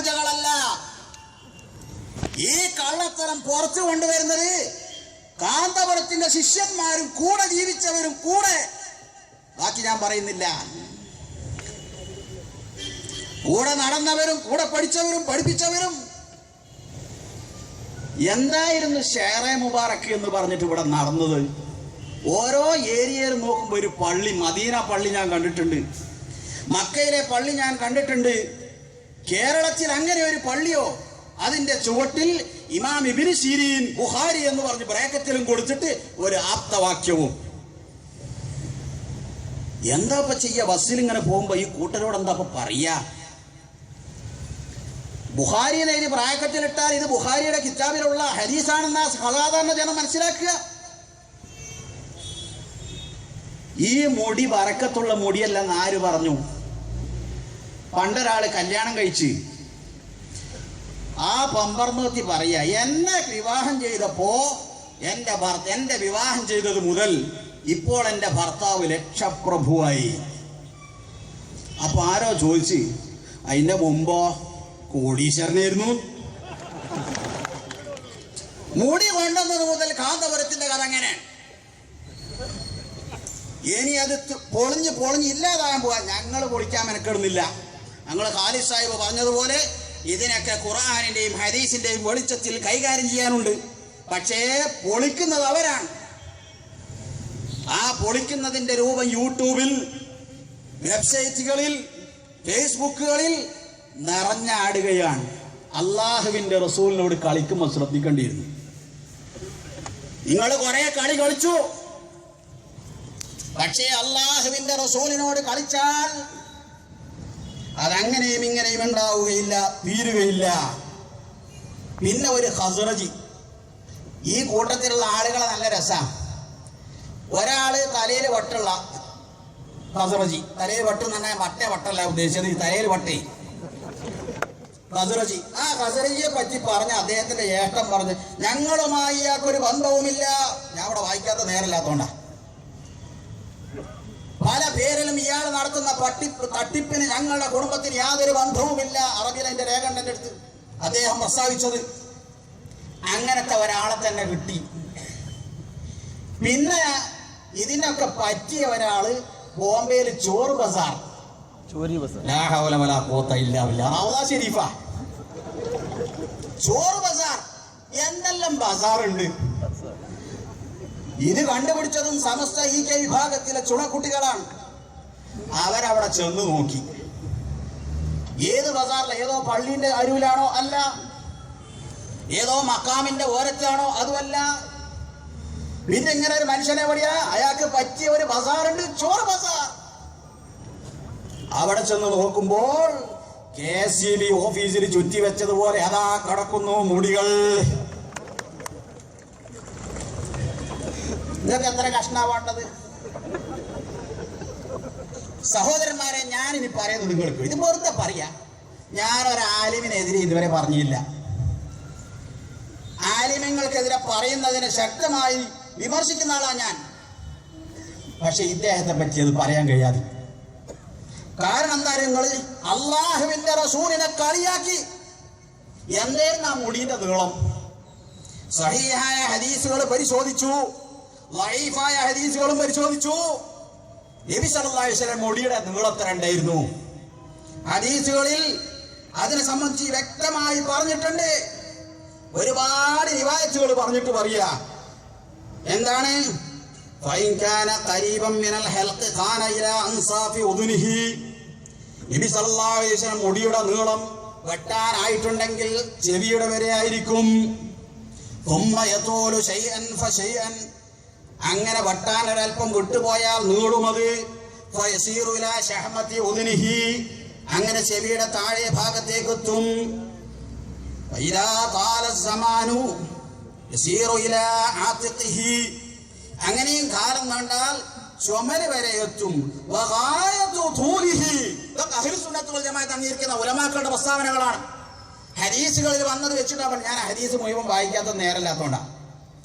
പൂജകളല്ല. ഈ കള്ളത്തരം പുറത്തു കൊണ്ടുവരുന്നത് കാന്തപുരത്തിന്റെ ശിഷ്യന്മാരും കൂടെ ജീവിച്ചവരും കൂടെ. ബാക്കി ഞാൻ പറയുന്നില്ല. കൂടെ നടന്നവരും കൂടെ പഠിച്ചവരും പഠിപ്പിച്ചവരും. എന്തായിരുന്നു ഷേറെ മുബാറക്ക് എന്ന് പറഞ്ഞിട്ട് ഇവിടെ നടന്നത്? ഓരോ ഏരിയയിൽ നോക്കുമ്പോൾ ഒരു പള്ളി മദീന പള്ളി ഞാൻ കണ്ടിട്ടുണ്ട്. മക്കയിലെ പള്ളി ഞാൻ കണ്ടിട്ടുണ്ട്. കേരളത്തിൽ അങ്ങനെ ഒരു പള്ളിയോ അതിന്റെ ചുവട്ടിൽ ഇമാം ഇബിന് ശീരീൻ ബുഹാരി എന്ന് പറഞ്ഞ് ബ്രാക്കറ്റിലും കൊടുത്തിട്ട് ഒരു ആപ്തവാക്യവും. എന്താ ഇപ്പൊ ചെയ്യ? ബസ്സിൽ ഇങ്ങനെ പോകുമ്പോ ഈ കൂട്ടരോട് എന്താ ഇപ്പൊ പറയാ? ബുഹാരിനെ ഇനി ബ്രാക്കറ്റിലിട്ടാൽ ഇത് ബുഹാരിയുടെ കിതാബിലുള്ള ഹരീസാണെന്ന സാധാരണ ജനം മനസ്സിലാക്കുക. ഈ മുടി വറക്കത്തുള്ള മുടിയല്ലെന്ന് ആര് പറഞ്ഞു? പണ്ടൊരാൾ കല്യാണം കഴിച്ച് ആ പമ്പർമൂർത്തി പറയാ എന്നെ വിവാഹം ചെയ്തപ്പോ എന്റെ ഭർത്ത എന്റെ വിവാഹം ചെയ്തത് മുതൽ ഇപ്പോൾ എന്റെ ഭർത്താവ് ലക്ഷപ്രഭുവായി. അപ്പൊ ആരോ ചോദിച്ച് അതിന്റെ മുമ്പോ കോടീശ്വരനായിരുന്നു? മുടി കൊണ്ടുവന്നത് മുതൽ കാന്തപുരത്തിന്റെ കഥ അങ്ങനെ. ഇനി അത് പൊളിഞ്ഞ് പൊളിഞ്ഞ് ഇല്ലാതാകാൻ പോവാ. ഞങ്ങൾ പൊളിക്കാൻ മെനക്കെടുന്നില്ല. ഞങ്ങൾ ഖാലിദ് സാഹിബ് പറഞ്ഞതുപോലെ ഇതിനൊക്കെ ഖുർആാനിന്റെയും ഹദീസിന്റെയും വെളിച്ചത്തിൽ കൈകാര്യം ചെയ്യാനുണ്ട്. പക്ഷേ പൊളിക്കുന്നത് അവരാണ്. ആ പൊളിക്കുന്നതിന്റെ രൂപം യൂട്യൂബിൽ വെബ്സൈറ്റുകളിൽ ഫേസ്ബുക്കുകളിൽ നിറഞ്ഞാടുകയാണ്. അള്ളാഹുവിന്റെ റസൂലിനോട് കളിക്കുമ്പോൾ ശ്രദ്ധിക്കേണ്ടിയിരുന്നു. നിങ്ങൾ കുറെ കളി കളിച്ചു. പക്ഷേ അള്ളാഹുവിന്റെ റസൂലിനോട് കളിച്ചാൽ അതങ്ങനെയും ഇങ്ങനെയും ഉണ്ടാവുകയില്ല തീരുകയില്ല. പിന്നെ ഒരു ഹസുറജി ഈ കൂട്ടത്തിലുള്ള ആളുകളെ നല്ല രസാ. ഒരാൾ തലയിൽ വട്ടുള്ള ഹസുറജി തലയിൽ വട്ട് എന്ന് പറഞ്ഞാൽ വട്ട വട്ടല്ല ഉദ്ദേശിച്ചത് ഈ തലയിൽ വട്ടേ. ഹസുറജി ആ ഹസുറജിയെ പറ്റി പറഞ്ഞ അദ്ദേഹത്തിന്റെ ഏഷ്ടം പറഞ്ഞ് ഞങ്ങളുമായി ഇയാൾക്കൊരു ബന്ധവുമില്ല. ഞാൻ അവിടെ വായിക്കാത്ത നേരമില്ലാത്തോണ്ടാ. പല പേരിലും ഇയാൾ നടത്തുന്ന പട്ടിപ്പ് തട്ടിപ്പിന് ഞങ്ങളുടെ കുടുംബത്തിന് യാതൊരു ബന്ധവുമില്ല. അറബിയിൽ എന്റെ രേഖ ഉണ്ട് എന്റെ അടുത്ത്. അദ്ദേഹം പ്രസ്താവിച്ചത് അങ്ങനത്തെ ഒരാളെ തന്നെ കിട്ടി. പിന്നെ ഇതിനൊക്കെ പറ്റിയ ഒരാൾ ബോംബെയിൽ ചോറ് ബസാർ. ഷെരീഫ ചോറ് ബസാർ. എന്തെല്ലാം ബസാർ ഉണ്ട് ഇത് കണ്ടുപിടിച്ചതും സമസ്ത ഈ കെ വിഭാഗത്തിലെ ചുണക്കുട്ടികളാണ്. അവരവിടെ ചെന്ന് നോക്കി. ഏത് ബസാറിലെ ഏതോ പള്ളിന്റെ അരുവിലാണോ അല്ല ഏതോ മക്കാമിന്റെ ഓരത്താണോ അതുമല്ല. പിന്നെ ഇങ്ങനെ ഒരു മനുഷ്യനെ പടിയാ അയാൾക്ക് പറ്റിയ ഒരു ബസാറുണ്ട് ചോറ് ബസാർ. അവിടെ ചെന്ന് നോക്കുമ്പോൾ കെ സി ബി ഓഫീസിൽ ചുറ്റി വെച്ചതുപോലെ അതാ കടക്കുന്നു മുടികൾ. ഇതൊക്കെ എത്ര കഷ്ണാവേണ്ടത്? സഹോദരന്മാരെ ഞാൻ ഇനി പറയുന്നത് നിങ്ങൾക്ക് ഇത് വെറുതെ പറയാ. ഞാൻ ഒരു ആലിമിനെതിരെ ഇതുവരെ പറഞ്ഞില്ല. ആലിമ്യങ്ങൾക്കെതിരെ പറയുന്നതിന് ശക്തമായി വിമർശിക്കുന്ന ആളാ ഞാൻ. പക്ഷെ ഇദ്ദേഹത്തെ പറ്റി അത് പറയാൻ കഴിയാതെ. കാരണം എന്താ നിങ്ങൾ? അള്ളാഹുവിന്റെ റസൂലിനെ കളിയാക്കി. എന്തേ ആ മുടിയുടെ നീളം. സഹീഹായ ഹദീസുകൾ പരിശോധിച്ചു. ലൈഫായ ഹദീസുകളും പരിശോധിച്ചു നബി സല്ലല്ലാഹു അലൈഹി വസല്ലം മുടിയുടെ നീളത്ര ഉണ്ടായിരുന്നു ഹദീസുകളിൽ അതിനെ സംബന്ധിച്ച് വ്യക്തമായി പറഞ്ഞിട്ടുണ്ട് ഒരുപാട് റിവായത്തുകൾ പറഞ്ഞിട്ട് പറയാ എന്താണ് فإن كان قريبا من الحلق كان إلى أنصاف أذنه നബി സല്ലല്ലാഹു അലൈഹി വസല്ലം മുടിയുടെ നീളം വെട്ടാനായിട്ടുണ്ടെങ്കിൽ ചെവിയുടെ വരെ ആയിരിക്കും ثم يطول شيئا فشيئا അങ്ങനെ വട്ടാൻ ഒരല്പം വിട്ടുപോയാൽ നീളുമത്. അങ്ങനെ ചെവിയുടെ താഴെ ഭാഗത്തേക്ക് എത്തും അങ്ങനെയും കാലം കണ്ടാൽ ചുമര് വരെ എത്തും. അംഗീകരിക്കുന്ന ഉലമാക്കളുടെ പ്രസ്താവനകളാണ്. ഹരീസുകളിൽ വന്നത് വെച്ചിട്ടാണ് ഞാൻ ഹരീസ് മുഴുവൻ വായിക്കാത്ത നേരമില്ലാത്തതുകൊണ്ടാണ്.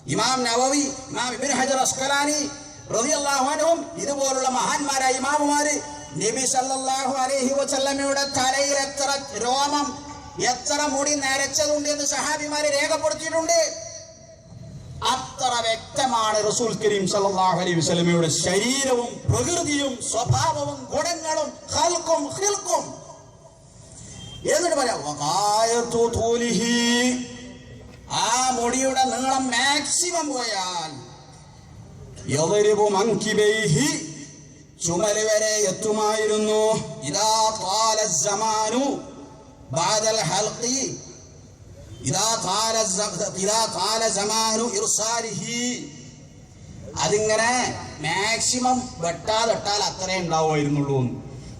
ഇമാം നവവി ഇമാം ഇബിൻ ഹജർ അസ്കലാനി റളിയല്ലാഹു അൻഹും ഇതുപോലുള്ള മഹാന്മാരായ ഇമാമുമാര് നബി സല്ലല്ലാഹു അലൈഹി വസല്ലമയുടെ തലയിൽ എത്ര രോമം എത്ര മുടി നരച്ചതുണ്ട് എന്ന് സഹാബിമാര് രേഖപ്പെടുത്തിയിട്ടുണ്ട് അത്ര വ്യക്തമാണ് റസൂൽ കരീം സല്ലല്ലാഹു അലൈഹി വസല്ലമയുടെ ശരീരവും പ്രകൃതിയും സ്വഭാവവും ഗുണങ്ങളും ഹൽക്കും ഹിൽക്കും എന്നിട്ട് പറയാം. ആ മുടിയുടെ നീളം മാക്സിമം പോയാൽ. ചുമൽ വരെ എത്തുമായിരുന്നു ഇതാ ത്വാല സമാനു ബാദൽ ഹൽഖി ഇതാ ത്വാല സ- ഇതാ ത്വാല സമാനു ഇർസാലിഹി. അതിങ്ങനെ മാക്സിമം വെട്ടാതെട്ടാൽ അത്രേ ഉണ്ടാവുമായിരുന്നുള്ളൂ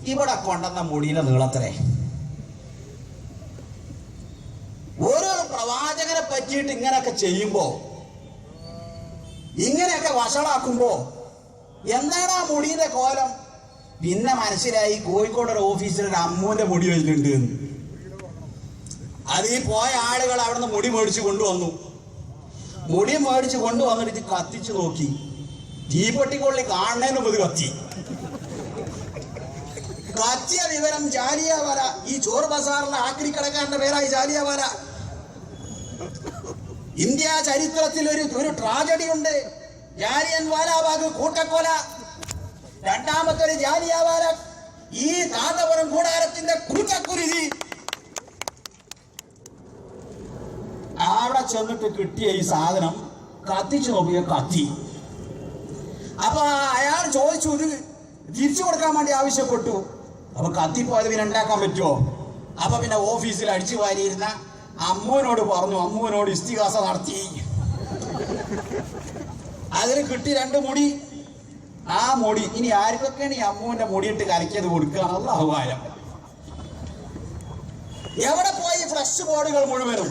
ഇവിടെ കൊണ്ടുവന്ന മുടിയുടെ നീളത്രേ ഓരോ പ്രവാചകനെ പറ്റിയിട്ട് ഇങ്ങനെയൊക്കെ ചെയ്യുമ്പോ ഇങ്ങനെയൊക്കെ വഷളാക്കുമ്പോ എന്താണ് ആ മുടിയുടെ കോലം? പിന്നെ മനസ്സിലായി കോഴിക്കോട് ഒരു ഓഫീസിൽ ഒരു അമ്മൂന്റെ മുടി വെച്ചിട്ടുണ്ട് അത് ഈ പോയ ആളുകൾ അവിടുന്ന് മുടി മേടിച്ച് കൊണ്ടുവന്നു. മുടി മേടിച്ച് കൊണ്ടുവന്നിട്ട് ഇത് കത്തിച്ചു നോക്കി. തീപ്പെട്ടിക്കൊള്ളി കാണുന്നതിന് മുമ്പ് കത്തി. കത്തിയ വിവരം ജാലിയാവാല. ഈ ചോറ് ബസാറിലെ ആക്രിക്കടക്കാരന്റെ പേരായി ജാലിയാവാല. ഇന്ത്യ ചരിത്രത്തിൽ ഒരു ഒരു ട്രാജഡി ഉണ്ട്. ജാലിയൻ വാലാബാഗ് കൂട്ടക്കൊല. രണ്ടാമത്തെ ഒരു ജാലിയാവാല ഈ കാന്തപുരം കൂടാരത്തിന്റെ കൂട്ടക്കുരുതി. അവിടെ ചെന്നിട്ട് കിട്ടിയ ഈ സാധനം കത്തിച്ചു നോക്കിയ കത്തി. അപ്പൊ അയാൾ ചോദിച്ചു ഇത് തിരിച്ചു കൊടുക്കാൻ വേണ്ടി ആവശ്യപ്പെട്ടു. അപ്പൊ കത്തിപ്പോയത് പിന്നെ ഉണ്ടാക്കാൻ പറ്റുമോ അപ്പൊ പിന്നെ ഓഫീസിൽ അടിച്ചു വാരിയിരുന്ന അമ്മുവിനോട് പറഞ്ഞു അമ്മുവിനോട് ഇസ്തിഹാസ നടത്തി. അതിന് കിട്ടി രണ്ട് മുടി. ആ മുടി ഇനി ആർക്കൊക്കെയാണ് ഈ അമ്മുവിന്റെ മുടിയിട്ട് കലക്കിയത് കൊടുക്കുക? ആലം. എവിടെ പോയി ഫ്രഷ് ബോർഡുകൾ മുഴുവനും?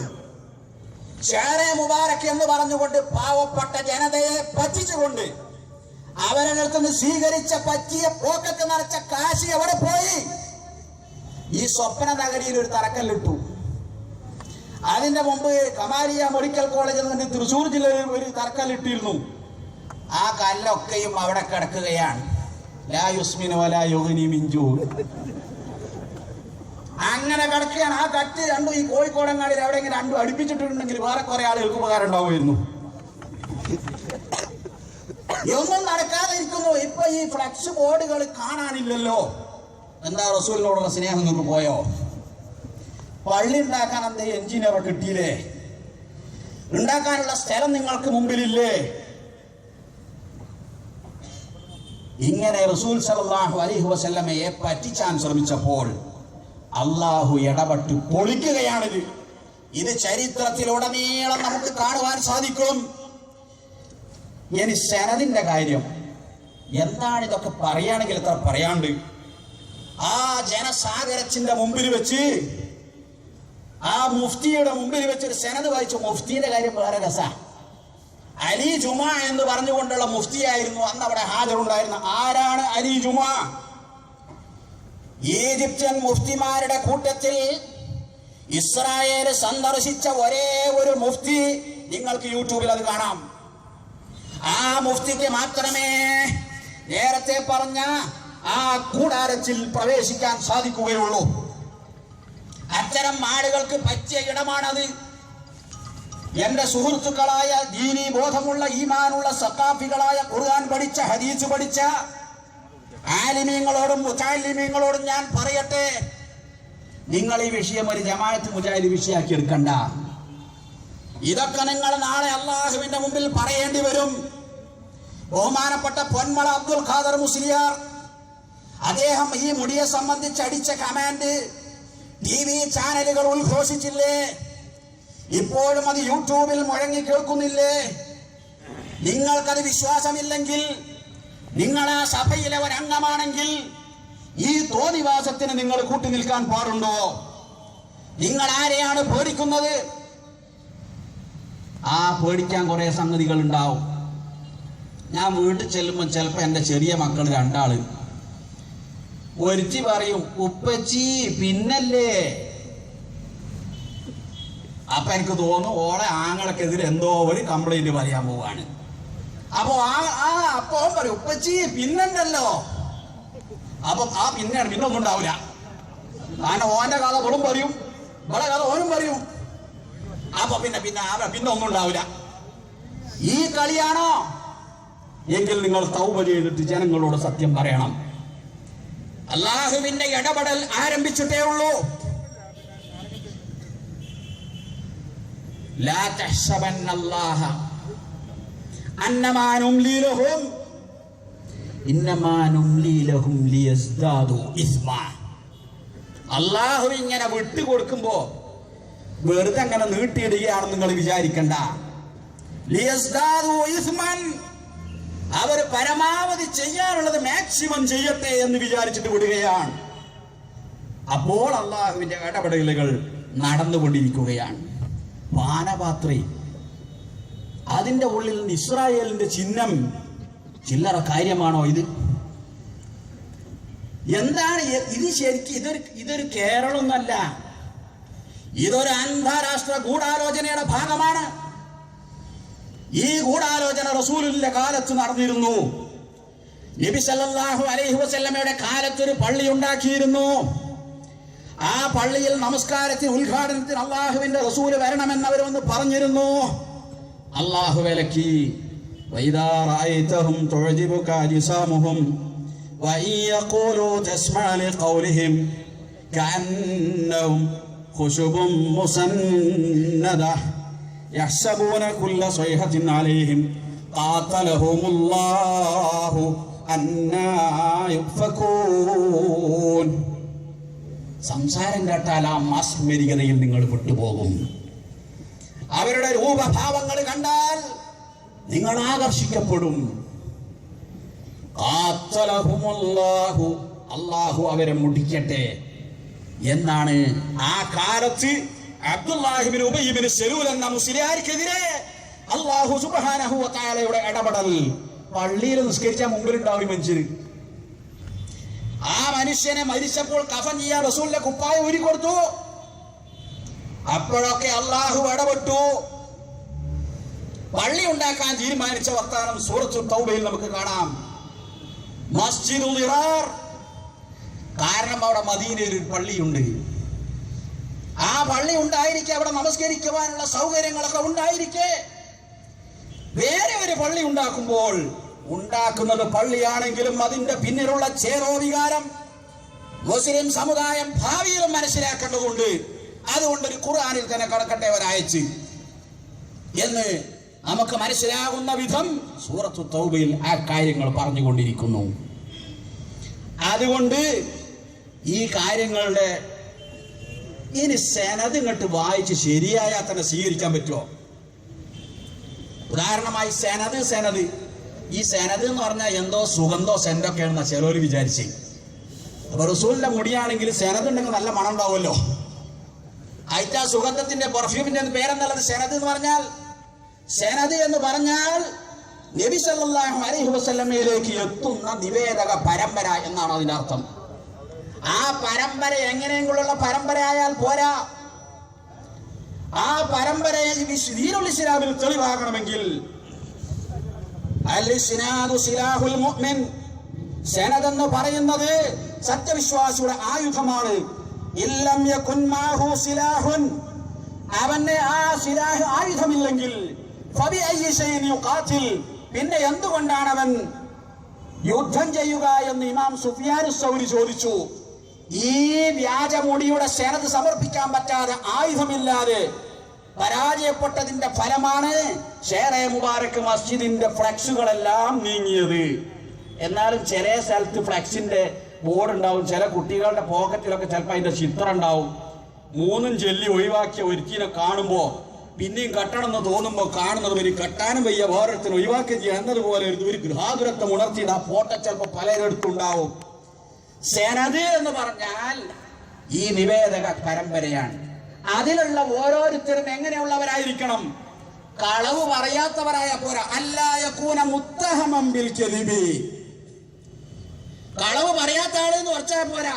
ഷേറെ മുബാരക് എന്ന് പറഞ്ഞുകൊണ്ട് പാവപ്പെട്ട ജനതയെ പറ്റിച്ചുകൊണ്ട് അവരുടെ നിന്ന് സ്വീകരിച്ച പറ്റിയ പോക്കറ്റ് നിറച്ച കാശി എവിടെ പോയി? ഈ സ്വപ്ന നഗരിയിൽ ഒരു തറക്കല്ലിട്ടു. അതിന്റെ മുമ്പ് കമാലിയ മെഡിക്കൽ കോളേജിൽ നിന്ന് തൃശൂർ ജില്ലയിൽ ഒരു തറക്കല്ലിട്ടിരുന്നു ആ കല്ലൊക്കെയും അവിടെ കിടക്കുകയാണ്. ലാ അങ്ങനെ കിടക്കുകയാണ്. ആ കറ്റ് രണ്ടും ഈ കോഴിക്കോടങ്ങാടിൽ എവിടെയെങ്കിലും രണ്ടും അടുപ്പിച്ചിട്ടുണ്ടെങ്കിൽ വേറെ കുറെ ആളുകൾക്ക് ഉപകാരം ഉണ്ടാവുമായിരുന്നു നടക്കാതെ ഇരിക്കുന്നു ഇപ്പൊ ഈ ഫ്ലക്സ് ബോർഡുകൾ കാണാനില്ലല്ലോ. എന്താ റസൂലിനോടുള്ള സ്നേഹം നിങ്ങൾക്ക് പോയോ? പള്ളി ഉണ്ടാക്കാൻ എന്താ എഞ്ചിനീയർ കിട്ടിയില്ലേ? ഉണ്ടാക്കാനുള്ള സ്ഥലം നിങ്ങൾക്ക് മുമ്പിലില്ലേ? ഇങ്ങനെ റസൂൽ സലാഹു അലിഹു വസല്ലമയെ പറ്റിച്ചാൻ ശ്രമിച്ചപ്പോൾ അള്ളാഹു ഇടപെട്ട് പൊളിക്കുകയാണിത് ഇത്. ചരിത്രത്തിലുടനീളം നമുക്ക് കാണുവാൻ സാധിക്കും. ഇനി സനദിന്റെ കാര്യം. എന്താണ് ഇതൊക്കെ പറയുകയാണെങ്കിൽ എത്ര പറയാണ്ട്. ആ ജനസാഗരത്തിന്റെ മുമ്പിൽ വെച്ച് ആ മുഫ്തിയുടെ മുമ്പിൽ വെച്ചൊരു സെനത് വായിച്ചു മുഫ്തിയുടെ കാര്യം വേറെ രസ. അലി ജുമ എന്ന് പറഞ്ഞുകൊണ്ടുള്ള മുഫ്തിയായിരുന്നു അന്ന് അവിടെ ഹാജറുണ്ടായിരുന്ന ആരാണ് അലി ജുമ? ഈജിപ്ഷ്യൻ മുഫ്തിമാരുടെ കൂട്ടത്തിൽ ഇസ്രായേൽ സന്ദർശിച്ച ഒരേ ഒരു മുഫ്തി നിങ്ങൾക്ക് യൂട്യൂബിൽ അത് കാണാം. ആ മുഫ്തിക്ക് മാത്രമേ നേരത്തെ പറഞ്ഞ ആ കൂടാരത്തിൽ പ്രവേശിക്കാൻ സാധിക്കുകയുള്ളൂ. അത്തരം ആളുകൾക്ക് പറ്റിയ ഇടമാണത്. എന്റെ സുഹൃത്തുക്കളായ ദീനി ബോധമുള്ള ഈമാനുള്ള സക്കാഫികളായ ഖുർആൻ പഠിച്ച ഹദീസ് പഠിച്ച ആലിമീങ്ങളോടും മുജാലിമീങ്ങളോടും ഞാൻ പറയട്ടെ. നിങ്ങൾ ഈ വിഷയം ഒരു ജമാഅത്ത് മുജാഹിദ് വിഷയാക്കി എടുക്കണ്ട. ഇതൊക്കെ നിങ്ങൾ നാളെ അള്ളാഹുവിന്റെ മുമ്പിൽ പറയേണ്ടി വരും. ബഹുമാനപ്പെട്ട പൊന്മള അബ്ദുൽ ഖാദർ മുസ്ലിയാർ അദ്ദേഹം ഈ മുടിയെ സംബന്ധിച്ച് അടിച്ച കമാൻഡ് ടി വി ചാനലുകൾ ഉദ്ഘോഷിച്ചില്ലേ? ഇപ്പോഴും അത് യൂട്യൂബിൽ മുഴങ്ങി കേൾക്കുന്നില്ലേ? നിങ്ങൾക്കത് വിശ്വാസമില്ലെങ്കിൽ നിങ്ങൾ ആ സഭയിലെ ഒരംഗമാണെങ്കിൽ ഈ തോന്നിവാസത്തിന് നിങ്ങൾ കൂട്ടി നിൽക്കാൻ പാടുണ്ടോ? നിങ്ങൾ ആരെയാണ് പേടിക്കുന്നത്? ആ പേടിക്കാൻ കുറെ സംഗതികൾ ഉണ്ടാവും ഞാൻ വീട്ടിൽ ചെല്ലുമ്പോൾ ചിലപ്പോൾ എന്റെ ചെറിയ മക്കൾ രണ്ടാൾ ഒരുത്തി പറയും ഉപ്പച്ചി പിന്നല്ലേ? അപ്പൊ എനിക്ക് തോന്നുന്നു ഓളെ ആങ്ങളക്കെതിരെ എന്തോ ഒരു കംപ്ലൈന്റ് പറയാൻ പോവാണ്. അപ്പൊ ആ ആ അപ്പൊ പറയും ഉപ്പച്ചി പിന്നുണ്ടല്ലോ അപ്പൊ ആ പിന്നെയാണ് പിന്നെ ഒന്നും ഉണ്ടാവില്ല കാരണം ഓന്റെ കഥകളും പറയും ഇവിടെ കഥ ഓനും പറയും. അപ്പൊ പിന്നെ പിന്നെ ആ- പിന്നെ ഒന്നും ഉണ്ടാവില്ല ഈ കളിയാണോ? എങ്കിൽ നിങ്ങൾ തൗപ ചെയ്തിട്ട് ജനങ്ങളോട് സത്യം പറയണം. അള്ളാഹുവിന്റെ ഇടപെടൽ ആരംഭിച്ചിട്ടേ ഉള്ളൂ. അള്ളാഹു ഇങ്ങനെ വിട്ടുകൊടുക്കുമ്പോ വെറുതെ അങ്ങനെ നീട്ടിയിടുകയാണെന്ന് നിങ്ങൾ വിചാരിക്കണ്ട. ലിയസ്ദാദു ഇസ്മാൻ അവർ പരമാവധി ചെയ്യാനുള്ളത് മാക്സിമം ചെയ്യട്ടെ എന്ന് വിചാരിച്ചിട്ട് വിടുകയാണ്. അപ്പോൾ അള്ളാഹുവിന്റെ ഇടപെടലുകൾ നടന്നുകൊണ്ടിരിക്കുകയാണ്. പാനപാത്രി. അതിന്റെ ഉള്ളിൽ ഇസ്രായേലിന്റെ ചിഹ്നം ചില്ലറ കാര്യമാണോ ഇത്? എന്താണ് ഇത് ശരിക്കും ഇതൊരു ഇതൊരു കേരളമൊന്നല്ല ഇതൊരു അന്താരാഷ്ട്ര ഗൂഢാലോചനയുടെ ഭാഗമാണ്. ഈ ഗൂഢാലോചന റസൂലിന്റെ കാലത്ത് നടന്നിരുന്നു. നബി സല്ലല്ലാഹു അലൈഹി വസല്ലമയുടെ കാലത്ത് ഒരു പള്ളി ഉണ്ടാക്കിയിരുന്നു. ആ പള്ളിയിൽ നമസ്കാരത്തിന് ഉദ്ഘാടനത്തിന് അള്ളാഹുവിന്റെ റസൂൽ വരണമെന്ന് അവർ വന്ന് പറഞ്ഞിരുന്നു. അള്ളാഹു വിലക്കി وإذا رأيتهم تعجبك أجسامهم وإن يقولوا تسمع لقولهم كأنهم خشب مسندة يحسبون كل صيحة عليهم قاتلهم الله أنا يؤفكون സംസാരം കേട്ടാൽ ആ മാസ്മരികതയിൽ നിങ്ങൾ വിട്ടുപോകും അവരുടെ രൂപഭാവങ്ങൾ കണ്ടാൽ നിങ്ങൾ ആകർഷിക്കപ്പെടും കാത്തലഹുമുല്ലാഹു അള്ളാഹു അവരെ മുടിക്കട്ടെ എന്നാണ് ആ കാലത്ത് അബ്ദുല്ലാഹിബിൻ ഉബൈബിന് സെലൂൽ എന്ന മുസ്ലിയാർക്കെതിരെ അള്ളാഹു സുബ്ഹാനഹു വതആലയുടെ ഇടപെടൽ. പള്ളിയിൽ നിസ്കരിച്ച മുമ്പിലുണ്ടാവും ഈ മനുഷ്യര് ആ മനുഷ്യനെ മരിച്ചപ്പോൾ കഫൻ ചെയ്യാൻ റസൂലിന്റെ കുപ്പായ ഊരി കൊടുത്തു. അപ്പോഴൊക്കെ അള്ളാഹു ഇടപെട്ടു. പള്ളി ഉണ്ടാക്കാൻ തീരുമാനിച്ച വർത്താനം സൂറത്തു തൗബയിൽ നമുക്ക് കാണാം. മസ്ജിദുൽ ഇറാർ. കാരണം അവിടെ മദീനയിൽ ഒരു പള്ളിയുണ്ട്. ആ പള്ളി ഉണ്ടായിരിക്കെ അവിടെ നമസ്കരിക്കുവാനുള്ള സൗകര്യങ്ങളൊക്കെ ഉണ്ടായിരിക്കെ. വേറെ ഒരു പള്ളി ഉണ്ടാക്കുമ്പോൾ ഉണ്ടാക്കുന്നത് പള്ളിയാണെങ്കിലും അതിന്റെ പിന്നിലുള്ള ചേരോ വികാരം മുസ്ലിം സമുദായം ഭാവിയിലും മനസ്സിലാക്കേണ്ടതുണ്ട്. അതുകൊണ്ട് ഒരു ഖുർആാനിൽ തന്നെ കടക്കട്ടെ അവരയച്ച് എന്ന് നമുക്ക് മനസ്സിലാകുന്ന വിധം സൂറത്തു തൗബയിൽ ആ കാര്യങ്ങൾ പറഞ്ഞുകൊണ്ടിരിക്കുന്നു. അതുകൊണ്ട് ഈ കാര്യങ്ങളുടെ ഇനി സെനത് ഇങ്ങോട്ട് വായിച്ച് ശരിയായാൽ തന്നെ സ്വീകരിക്കാൻ പറ്റുമോ ഉദാഹരണമായി സെനത് സെനത്. ഈ സെനത് എന്ന് പറഞ്ഞാൽ എന്തോ സുഗന്ധോ സെന്റൊക്കെയാണെന്ന ചിലവർ വിചാരിച്ച്. അപ്പൊ റസൂലിന്റെ മുടിയാണെങ്കിൽ സെനത് ഉണ്ടെങ്കിൽ നല്ല മണം ഉണ്ടാവുമല്ലോ. അയറ്റ സുഗന്ധത്തിന്റെ പെർഫ്യൂമിന്റെ പേരെന്നുള്ളത് സെനത് എന്ന് പറഞ്ഞാൽ സെനത് എന്ന് പറഞ്ഞാൽ നബി സല്ലല്ലാഹു അലൈഹി വസല്ലമയിലേക്ക് എത്തുന്ന നിവേദക പരമ്പര എന്നാണ് അതിന്റെ അർത്ഥം ആ പരമ്പര എങ്ങനെയെങ്കിലുള്ള പരമ്പര ആയാൽ പോരാ. ആ പരമ്പരയെ ഇസ്ലാമിൽ തെളിവാകണമെങ്കിൽ എന്ന് പറയുന്നത് സത്യവിശ്വാസിയുടെ ആയുധമാണ്. ഇല്ലം യകുൻ മാഹു സിലാഹുൻ. അവന് ആ സിലാഹ് ആയുധമില്ലെങ്കിൽ പിന്നെ എന്തുകൊണ്ടാണ് അവൻ യുദ്ധം ചെയ്യുക എന്ന് ഇമാം സുഫിയാൻ സൗരി ചോദിച്ചു? ഈ വ്യാജമുടിയുടെ ശരത് സമർപ്പിക്കാൻ പറ്റാതെ ആയുധമില്ലാതെ പരാജയപ്പെട്ടതിന്റെ ഫലമാണ് ഷേറെ മുബാരക്ക് മസ്ജിദിന്റെ ഫ്ലക്സുകളെല്ലാം നീങ്ങിയത്. എന്നാലും ചില സ്ഥലത്ത് ഫ്ലക്സിന്റെ ബോർഡ് ഉണ്ടാവും ചില കുട്ടികളുടെ പോക്കറ്റിലൊക്കെ ചിലപ്പോൾ അതിന്റെ ചിത്രം ഉണ്ടാവും. മൂന്നും ചെല്ലി ഒഴിവാക്കിയ ഒരുക്കിനെ കാണുമ്പോൾ പിന്നെയും കെട്ടണം എന്ന് തോന്നുമ്പോൾ കാണുന്നത് ഒരു കെട്ടാനും വയ്യ. വേറൊരുത്തിന് ഒഴിവാക്കുകയും ചെയ്യുക എന്നതുപോലെ ഒരു ഗൃഹാതുരത്വം ഉണർത്തിയിട്ട് ആ ഫോട്ടോ ചിലപ്പോൾ പലരിടത്തുണ്ടാവും സെനത് എന്ന് പറഞ്ഞാൽ ഈ നിവേദക പരമ്പരയാണ്. അതിലുള്ള ഓരോരുത്തരും എങ്ങനെയുള്ളവരായിരിക്കണം? കളവ് പറയാത്തവരായ പോരാ. അല്ലായക്കൂന മുത്തഹമമ്പിൽ ചെലിബി കളവ് പറയാത്ത ആളെന്ന് ഉറച്ചാൽ പോരാ.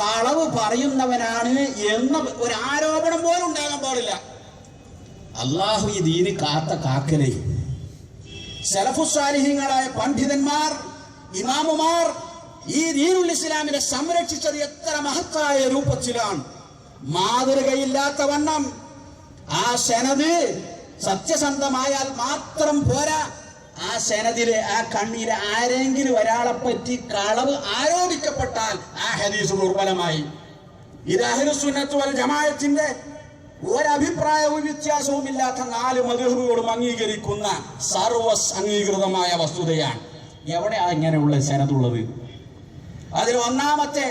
കളവ് പറയുന്നവനാണ് എന്ന ഒരു ആരോപണം പോലും ഉണ്ടാകാൻ പാടില്ല. അള്ളാഹു ഈ ദീന് കാത്ത കാക്കലേ സലഫുസ്വാലിഹിങ്ങളായ പണ്ഡിതന്മാർ ഇമാമുമാർ ഈ ദീനുൽ ഇസ്ലാമിനെ സംരക്ഷിച്ചത് എത്ര മഹത്തായ രൂപത്തിലാണ്. മാതൃകയില്ലാത്ത വണ്ണം. ആ സെനത് സത്യസന്ധമായാൽ മാത്രം പോരാ. ആ സെനതിലെ ആ കണ്ണീര് ആരെങ്കിലും ഒരാളെ പറ്റി കളവ് ആരോപിക്കപ്പെട്ടാൽ ആ ഹദീസ് ദുർബലമായി. ഇത് അഹ്ലുസുന്നത്ത് വൽ ജമാഅത്തിന്റെ ഒരഭിപ്രായവും വ്യത്യാസവും ഇല്ലാത്ത നാല് മധുഹുകളും അംഗീകരിക്കുന്ന സർവ അംഗീകൃതമായ വസ്തുതയാണ് എവിടെയാണ് ഇങ്ങനെയുള്ള സെനതുള്ളത്? അതിൽ ഒന്നാമത്തെ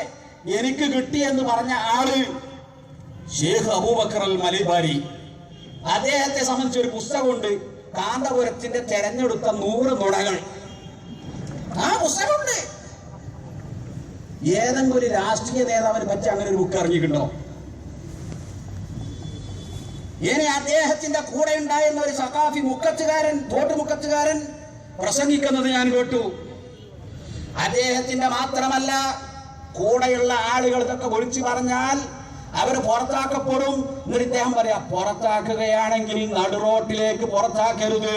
എനിക്ക് കിട്ടി എന്ന് പറഞ്ഞ ആൾ ഷേഖ് അബൂബക്കർ അൽ മലിബാരി അദ്ദേഹത്തെ സംബന്ധിച്ച് ഒരു പുസ്തകമുണ്ട്. കാന്തപുരത്തിന്റെ തെരഞ്ഞെടുത്ത നൂറ് നുണകൾ. ആ പുസ്തകമുണ്ട്. ഏതെങ്കിലും ഒരു രാഷ്ട്രീയ നേതാവിനെ പറ്റി അങ്ങനെ ഒരു ബുക്ക് ഇറങ്ങിയിട്ടുണ്ടോ ഇനി അദ്ദേഹത്തിന്റെ കൂടെ ഉണ്ടായിരുന്ന ഒരു സഖാഫി മുക്കത്തുകാരൻ തോട്ട് മുക്കത്തുകാരൻ പ്രസംഗിക്കുന്നത് ഞാൻ കേട്ടു. അദ്ദേഹത്തിന്റെ മാത്രമല്ല കൂടെയുള്ള ആളുകൾ ഇതൊക്കെ ഒഴിച്ചു പറഞ്ഞാൽ അവർ പുറത്താക്കപ്പെടും. എന്നിട്ട് ഇദ്ദേഹം പറയാ പുറത്താക്കുകയാണെങ്കിൽ നടുറോട്ടിലേക്ക് പുറത്താക്കരുത്.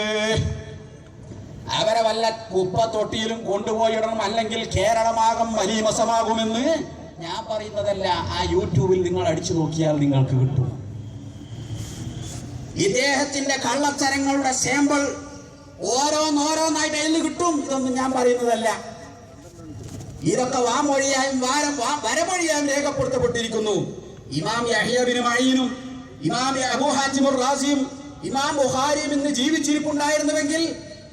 അവരെ വല്ല കുപ്പത്തൊട്ടിയിലും കൊണ്ടുപോയിടണം. അല്ലെങ്കിൽ കേരളമാകും മലീമസമാകുമെന്ന് ഞാൻ പറയുന്നതല്ല ആ യൂട്യൂബിൽ നിങ്ങൾ അടിച്ചു നോക്കിയാൽ നിങ്ങൾക്ക് കിട്ടും. ഇദ്ദേഹത്തിന്റെ കള്ളത്തരങ്ങളുടെ സാമ്പിൾ ഓരോന്നോരോന്നായിട്ട് അതിൽ കിട്ടും ഇതൊന്നും ഞാൻ പറയുന്നതല്ല. ഇതൊക്കെ വാമൊഴിയായും വരമൊഴിയായും രേഖപ്പെടുത്തപ്പെട്ടിരിക്കുന്നു ഇമാം യഹിയബിനും മഴീനും ഇമാം അബൂ ഹാജിമുർ റാസിയും ഇമാം ബുഹാരിയും ഇന്ന് ജീവിച്ചിരിപ്പുണ്ടായിരുന്നുവെങ്കിൽ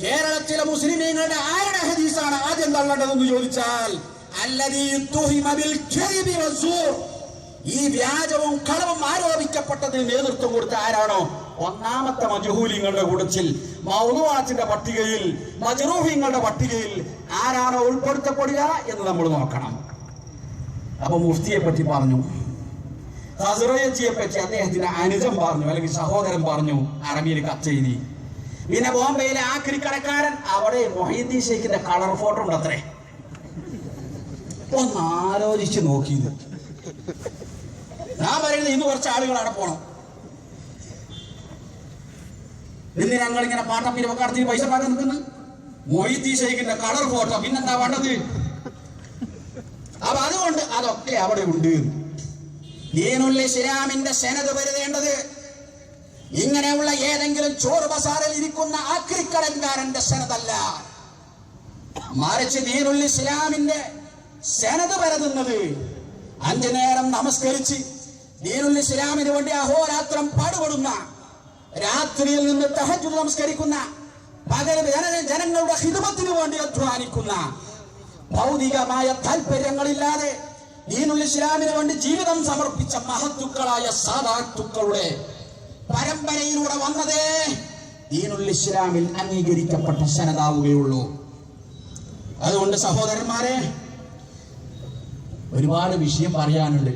കേരളത്തിലെ മുസ്ലിമീങ്ങളുടെ ആരുടെ ഹദീസാണ് ആദ്യം തള്ളേണ്ടതെന്ന് ചോദിച്ചാൽ അല്ലദീ തുഹിമ ബിൽ വസ്സൂർ. ഈ വ്യാജവും കളവും ആരോപിക്കപ്പെട്ടതിന് നേതൃത്വം കൊടുത്ത ആരാണോ? ഒന്നാമത്തെ മജുഹൂലിങ്ങളുടെ കൂടത്തിൽ മൗനുവാച്ചിന്റെ പട്ടികയിൽ മജറൂഹിങ്ങളുടെ പട്ടികയിൽ ആരാണോ ഉൾപ്പെടുത്തപ്പെടുക എന്ന് നമ്മൾ നോക്കണം. അപ്പൊ മുഫ്തിയെ പറ്റി പറഞ്ഞു. ഹസറയജിയെ പറ്റി അദ്ദേഹത്തിന്റെ അനുജം പറഞ്ഞു അല്ലെങ്കിൽ സഹോദരൻ പറഞ്ഞു അറബിയിൽ കച്ചെയ്തി പിന്നെ ബോംബെയിലെ ആക്രി കടക്കാരൻ അവിടെ മൊഹീദ്ദീൻ ഷെയ്ഖിന്റെ കളർ ഫോട്ടോ ഉണ്ട് അത്രേ ഒന്ന് ആലോചിച്ച് നോക്കിയത്. ഞാൻ പറയുന്നത് ഇന്ന് കുറച്ച് അവിടെ പോണം. ഇന്ന് ഞങ്ങൾ ഇങ്ങനെ പാട്ടം കടത്തി പൈസ പാടാൻ നിൽക്കുന്നു. മൊയ്തി ഷെയ്ഖിന്റെ കളർ ഫോട്ടോ പിന്നെന്താ വേണ്ടത് അപ്പൊ അതുകൊണ്ട് അതൊക്കെ അവിടെ ഉണ്ട്. ശ്രീരാമിന്റെ ഇസ്ലാമിന്റെ സെനത് വരുതേണ്ടത് ഇങ്ങനെയുള്ള ഏതെങ്കിലും ചോറ് ബസാറിൽ ഇരിക്കുന്ന ആക്രിക്കടൻകാരന്റെ സെനതല്ല മറിച്ച് നീനുള്ളി ഇസ്ലാമിന്റെ സെനത് പരതുന്നത് അഞ്ചു നേരം നമസ്കരിച്ച് ദീനുൽ ഇസ്ലാമിന് വേണ്ടി അഹോരാത്രം പാടുപെടുന്ന രാത്രിയിൽ നിന്ന് തഹജ് നമസ്കരിക്കുന്ന പകരം ജന- ജനങ്ങളുടെ ഹിതമത്തിന് വേണ്ടി അധ്വാനിക്കുന്ന ഭൗതികമായ താല്പര്യങ്ങളില്ലാതെ ദീനുൽ ഇസ്ലാമിന് വേണ്ടി ജീവിതം സമർപ്പിച്ച മഹത്തുക്കളായ സാധാത്തുക്കളുടെ പരമ്പരയിലൂടെ വന്നതേ ദീനുൽ ഇസ്ലാമിൽ അംഗീകരിക്കപ്പെട്ട സനതാവുകയുള്ളൂ അതുകൊണ്ട് സഹോദരന്മാരെ ഒരുപാട് വിഷയം പറയാനുണ്ട്.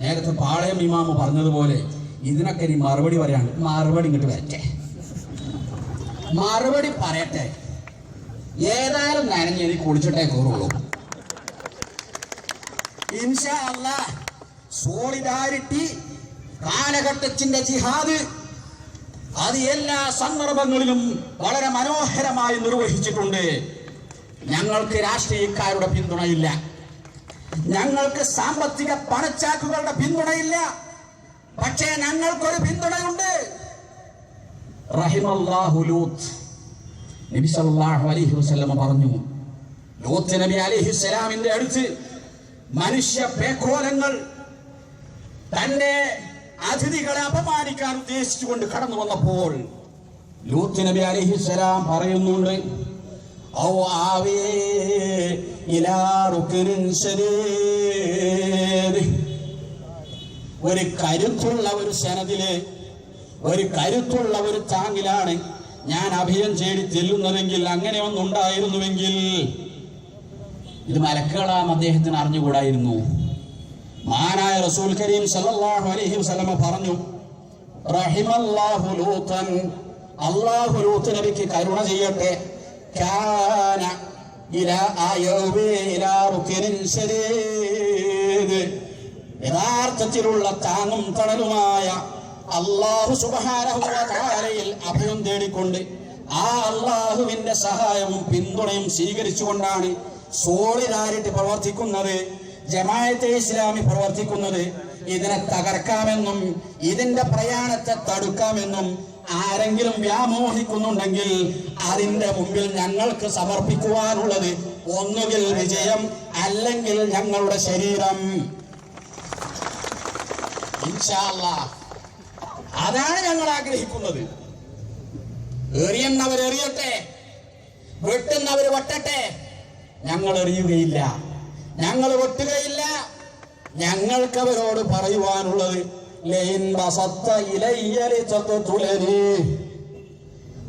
നേരത്തെ പാളയം ഇമാമ് പറഞ്ഞതുപോലെ ഇതിനൊക്കെ ഇനി മറുപടി പറയാണ്. മറുപടി ഇങ്ങോട്ട് വരട്ടെ. മറുപടി പറയട്ടെ. ഏതായാലും നനഞ്ഞ് എനിക്ക് കുളിച്ചിട്ടേ അല്ലാ സോളിഡാരിറ്റി കാലഘട്ടത്തിന്റെ ജിഹാദ് അത് എല്ലാ സന്ദർഭങ്ങളിലും വളരെ മനോഹരമായി നിർവഹിച്ചിട്ടുണ്ട്. ഞങ്ങൾക്ക് രാഷ്ട്രീയക്കാരുടെ പിന്തുണയില്ല. ഞങ്ങൾക്ക് സാമ്പത്തിക പണച്ചാക്കുകളുടെ പിന്തുണയില്ല. പക്ഷേ ഞങ്ങൾക്കൊരു പിന്തുണയുണ്ട്. നബി സല്ലല്ലാഹു അലൈഹി വസല്ലം പറഞ്ഞു നബി അലൈഹി അടുത്ത് മനുഷ്യ പേക്കോലങ്ങൾ തന്റെ അതിഥികളെ അപമാനിക്കാൻ ഉദ്ദേശിച്ചുകൊണ്ട് കടന്നു വന്നപ്പോൾ ലൂത്ത് നബി അലൈഹി പറയുന്നുണ്ട് ഔ آوي ഇലാ ركن ശദീദ്. ഒരു കരുത്തുള്ള ഒരു സനതിൽ ഒരു കരുത്തുള്ള ഒരു താങ്ങിലാണ് ഞാൻ അഭയം ചേടി ചെല്ലുന്നതെങ്കിൽ അങ്ങനെ ഒന്നുണ്ടായിരുന്നുവെങ്കിൽ ഇത് മലക്കുകളാം അദ്ദേഹത്തിന് അറിഞ്ഞുകൂടായിരുന്നു മഹാനായ റസൂൽ കരീം സല്ലല്ലാഹു അലൈഹി വസല്ലമ പറഞ്ഞു റഹിമല്ലാഹു ലൂത്തൻ അല്ലാഹു ലൂത്ത് നബിക്ക് കരുണ ചെയ്യട്ടെ കാന ഇലാ يوم ഇലാ ركن ശദീദ് യഥാർത്ഥത്തിലുള്ള താങ്ങും തണലുമായ അള്ളാഹു സുബ്ഹാനഹു വ തആലയിൽ അഭയം തേടിക്കൊണ്ട് ആ അള്ളാഹുവിന്റെ സഹായവും പിന്തുണയും സ്വീകരിച്ചുകൊണ്ടാണ് സോളിഡാരിറ്റി പ്രവർത്തിക്കുന്നത് ജമായത്തെ ഇസ്ലാമി പ്രവർത്തിക്കുന്നത്. ഇതിനെ തകർക്കാമെന്നും ഇതിന്റെ പ്രയാണത്തെ തടുക്കാമെന്നും ആരെങ്കിലും വ്യാമോഹിക്കുന്നുണ്ടെങ്കിൽ അതിന്റെ മുമ്പിൽ ഞങ്ങൾക്ക് സമർപ്പിക്കുവാനുള്ളത് ഒന്നുകിൽ വിജയം അല്ലെങ്കിൽ ഞങ്ങളുടെ ശരീരം. അതാണ് ഞങ്ങൾ ആഗ്രഹിക്കുന്നത്. എറിയുന്നവർ എറിയട്ടെ വെട്ടുന്നവർ വെട്ടട്ടെ ഞങ്ങൾ എറിയുകയില്ല. ഞങ്ങൾ വെട്ടുകയില്ല. ഞങ്ങൾക്ക് അവരോട് പറയുവാനുള്ളത്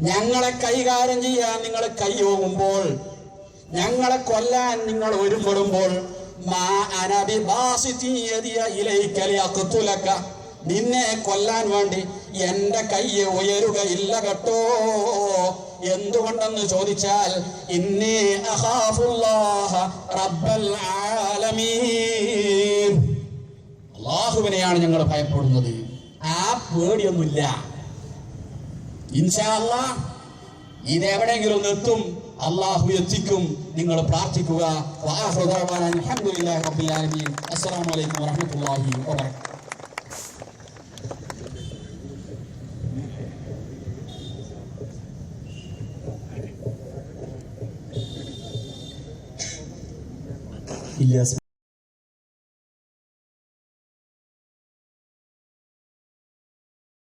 ഞങ്ങളെ കൈകാര്യം ചെയ്യാൻ നിങ്ങൾ കൈയോങ്ങുമ്പോൾ ഞങ്ങളെ കൊല്ലാൻ നിങ്ങൾ ലിയഖ്തുലക. നിന്നെ കൊല്ലാൻ വേണ്ടി എന്റെ കൈ ഉയരുകയില്ല കേട്ടോ. എന്തുകൊണ്ടെന്ന് ചോദിച്ചാൽ ഇന്നേ റബ്ബൽ ആലമീൻ. അള്ളാഹുവിനെയാണ് ഞങ്ങൾ ഭയപ്പെടുന്നത്. ആ പേടിയൊന്നുമില്ല. ഇൻഷാല്ല ഇതെവിടെയെങ്കിലും ഒന്ന് എത്തും അള്ളാഹു എത്തിക്കും. നിങ്ങൾ പ്രാർത്ഥിക്കുക.